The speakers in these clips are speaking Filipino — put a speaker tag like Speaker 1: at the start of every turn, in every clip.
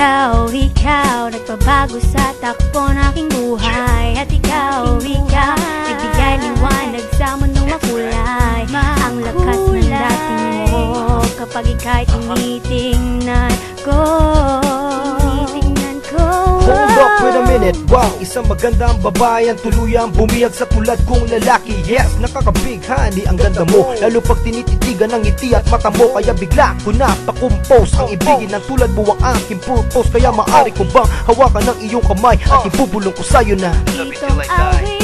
Speaker 1: Ikaw, ikaw, nagpabago sa takbo ng aking buhay. At ikaw, ikaw, nagbigay liwanag sa mundong makulay Ang lakas ng dating mo kapag ika'y tinitingnan ko
Speaker 2: wait a minute. Wow, isang magandang babae Ang tuluyang bumiyag sa tulad kong lalaki. Yes, nakakabighani ang ganda mo. Lalo pag tinititigan ng ngiti at mata mo Kaya bigla ko na pakumpose Ang ibigin ng tulad mo ang aking purpose. Kaya maaari ko bang hawakan ng iyong kamay At ibubulong ko sa'yo na?
Speaker 1: Awit ko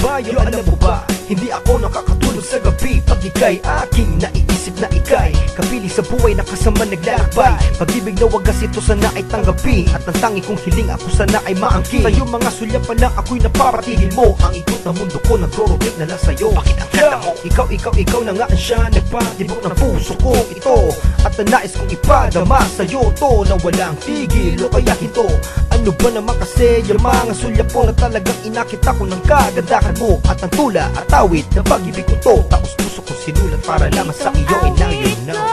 Speaker 2: Hey, alam mo ba, Hindi ako nakakatulog sa gabi. Pag ika'y aking naiisip na ika'y Kapili sa buhay na kasama naglalakbay Pag-ibig na wagas ito sana ay tanggapi At ang tangi kong hiling ako sana ay maangkin. Sa'yo mga sulyapan lang ako'y napapatigil mo. Ang ikot ng mundo ko nagro-rotate na lang sa'yo. Bakit ang ganda mo? Ikaw, ikaw, ikaw na nga ang siya. Nagpatibok ng puso ko. Ito At ang nais kong ipadama sa'yo to Na walang tigil o kaya hito Ano ba naman kasi yung mga sulyapo Na talagang inakita ko ng kagandahan mo? At ang tula at awit na pag-ibig ko to Tapos puso ko sinulat para lamang sa iyo And now you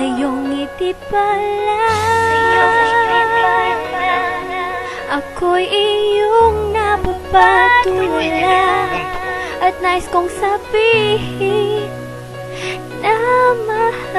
Speaker 1: Sa iyong ngiti pa lang Ako'y iyong napapatulala At nais kong sabihin Na mahal